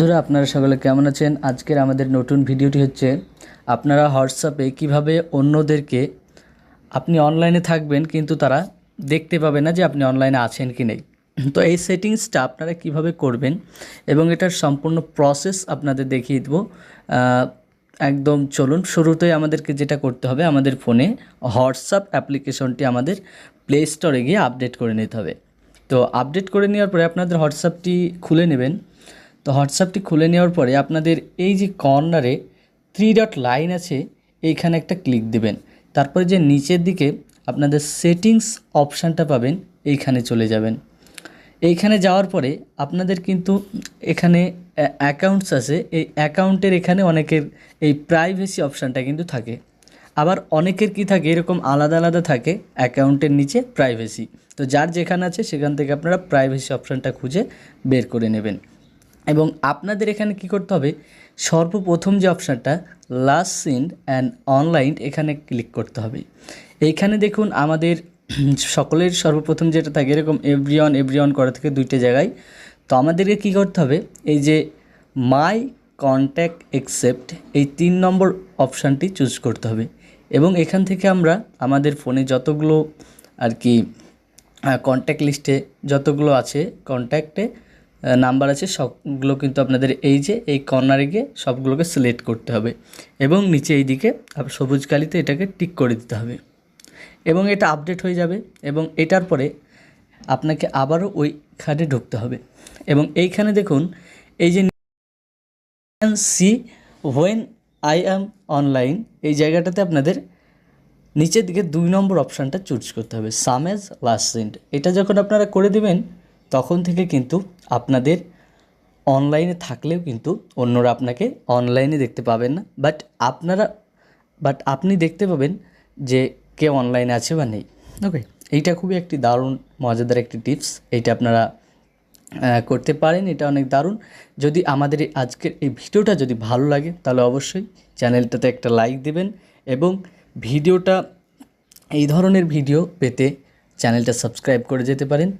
বন্ধুরা, আপনারা সকলে কেমন আছেন? আজকের আমাদের নতুন ভিডিওটি হচ্ছে, আপনারা হোয়াটসঅ্যাপে কীভাবে অন্যদেরকে, আপনি অনলাইনে থাকবেন কিন্তু তারা দেখতে পাবে না যে আপনি অনলাইনে আছেন কি নেই। তো এই সেটিংসটা আপনারা কীভাবে করবেন এবং এটার সম্পূর্ণ প্রসেস আপনাদের দেখিয়ে দেবো। একদম চলুন, শুরুতেই আমাদেরকে যেটা করতে হবে, আমাদের ফোনে হোয়াটসঅ্যাপ অ্যাপ্লিকেশনটি আমাদের প্লে স্টোরে গিয়ে আপডেট করে নিতে হবে। তো আপডেট করে নেওয়ার পরে আপনাদের হোয়াটসঅ্যাপটি খুলে নেবেন। তো হোয়াটসঅ্যাপটি খুলে নেওয়ার পরে আপনাদের এই যে কর্নারে থ্রি ডট লাইন আছে, এইখানে একটা ক্লিক দেবেন। তারপরে যে নিচের দিকে আপনাদের সেটিংস অপশানটা পাবেন, এইখানে চলে যাবেন। এইখানে যাওয়ার পরে আপনাদের কিন্তু এখানে অ্যাকাউন্টস আছে, এই অ্যাকাউন্টের এখানে অনেকের এই প্রাইভেসি অপশানটা কিন্তু থাকে। আবার অনেকের কি থাকে, এরকম আলাদা আলাদা থাকে অ্যাকাউন্টের নিচে প্রাইভেসি তো যার যেখানে আছে, সেখান থেকে আপনারা প্রাইভেসি অপশানটা খুঁজে বের করে নেবেন। এবং আপনাদের এখানে কি করতে হবে? সর্বপ্রথম যে অপশানটা লাস্ট সিন অ্যান্ড অনলাইন এখানে ক্লিক করতে হবে। এইখানে দেখুন আমাদের সকলের সর্বপ্রথম যেটা থাকে, এরকম এভরিওয়ান এভরিওয়ান করা থেকে দুইটা জায়গায়। তো আমাদেরকে কী করতে হবে? এই যে মাই কন্ট্যাক্ট একসেপ্ট এই তিন নম্বর অপশানটি চুজ করতে হবে। এবং এখান থেকে আমরা আমাদের ফোনে যতগুলো আর কি কন্ট্যাক্ট লিস্টে যতগুলো আছে কন্ট্যাক্টে নাম্বার আছে, সবগুলো কিন্তু আপনাদের এই যে, এই কর্নারে গিয়ে সবগুলোকে সিলেক্ট করতে হবে। এবং নিচে এই দিকে সবুজ কালিতে এটাকে টিক করে দিতে হবে। এবং এটা আপডেট হয়ে যাবে এবং এটার পরে আপনাকে আবারও ওইখানে ঢুকতে হবে। এবং এইখানে দেখুন, এই যে see when I am online এই জায়গাটাতে আপনাদের নিচের দিকে দুই নম্বর অপশানটা চুজ করতে হবে সামেজ লাস্ট সেন্ট এটা যখন আপনারা করে দিবেন তখন থেকে কিন্তু আপনাদের অনলাইনে থাকলেও কিন্তু অন্যরা আপনাকে অনলাইনে দেখতে পাবেন না। বাট আপনারা বাট আপনি দেখতে পাবেন যে কে অনলাইনে আছে বা নেই। ওকে এইটা খুবই একটি দারুণ, মজাদার একটি টিপস এইটা আপনারা করতে পারেন। এটা অনেক দারুণ। যদি আমাদের এই আজকের এই ভিডিওটা যদি ভালো লাগে, তাহলে অবশ্যই চ্যানেলটাতে একটা লাইক দেবেন এবং ভিডিওটা, এই ধরনের ভিডিও পেতে চ্যানেলটা সাবস্ক্রাইব করে যেতে পারেন।